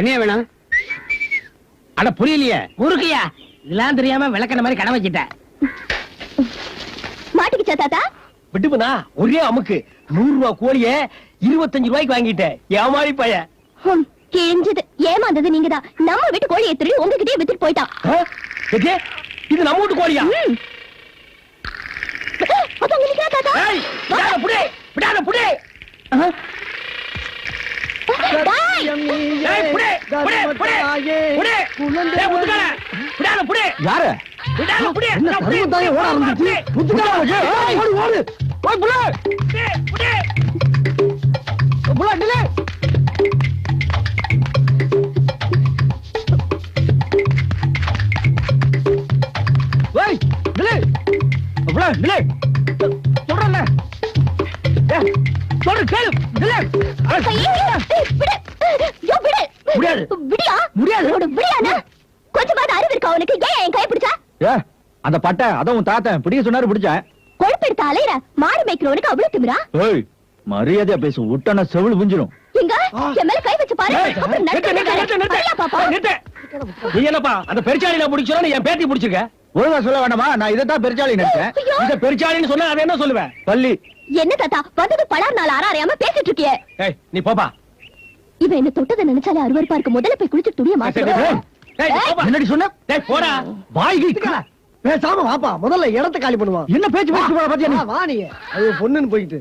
என்னைய வேணும்? அட புரியலையே. முறுக்கியா இதெல்லாம் தெரியாம விளக்கண மாதிரி கடை வச்சிட்டேன். மாட்டிக்கிச்சா தாத்தா? விட்டுப்புனா ஒரே அமுக்கு. நூறு ரூபாய் கோழிய இருபத்தஞ்சு ரூபாய்க்கு வாங்கிட்டேன். ஏமாளி பையன். ஹம், கிழிஞ்சது ஏமாந்தது நீங்கதான். நம்ம வீட்டு கோழியை திருடி உங்ககிட்டயே வித்துட்டு போயிட்டான்? இது நம்ம வீட்டு கோழியா. அப்ப அங்க நிக்கிறா தாத்தா? புடி விடாத புடி. யாரு? ஓட ஆரம்பிச்சு? ஓடு ஓடு. ஓய் புள்ள புடி, புடி. புள்ள நில்லு ஏய் நில்லு. புள்ள நில்லு. சொல்றேன்ல. ஏய், சொல்ற கேளு நில்லு. ஐயே, ஏய், விடு. முடியாது. விடியா? முடியாது. விடியாண்ணா? கொஞ்சமாவது அறிவு இருக்கா உனக்கு? ஏன் என் கையை பிடிச்சா? ஏ அந்த பட்டை அதான் உன் தாத்தன். பிடிக்க சொன்னாரு பிடிச்சேன். கொழுப்பெடுத்த அலையிற மாடு மேய்க்கிறவனுக்கு அவ்வளவு திமிரா? ஏய் மரியாதையா பேசு. விட்டனா செவிழ் புஞ்சிரும் எங்க? என் மேல கை வச்சு பாரு. அப்புறம் நடக்க. நீ என்னப்பா அந்த பெருச்சாளியில பிடிச்சோன்னு என் பேத்தி பிடிச்சிருக்க? ஒழுங்கா சொல்ல வேண்டாமா? நான் இதைத்தான் பெருச்சாளி நினைச்சேன். ஐயோ, இத பெருச்சாளின்னு சொன்னா அதை என்ன சொல்லுவேன்? பள்ளி. என்ன தாத்தா வந்தது பலார் நாள் ஆற அறியாம பேசிட்டு இருக்கியே. ஏய் நீ போப்பா. இவன் என்ன தொட்டதை நினைச்சாலே அருவருப்பா இருக்கு. முதல்ல போய் குளிச்சு துணிய மாத்து சொன்ன? டேய் போடா. பேசாம வாப்பா. முதல்ல இடத்த காலி பண்ணுவான் என்ன பேச்சு பேச்சு போற பாத்தியா வா நீ. அது பொண்ணுன்னு போயிட்டு.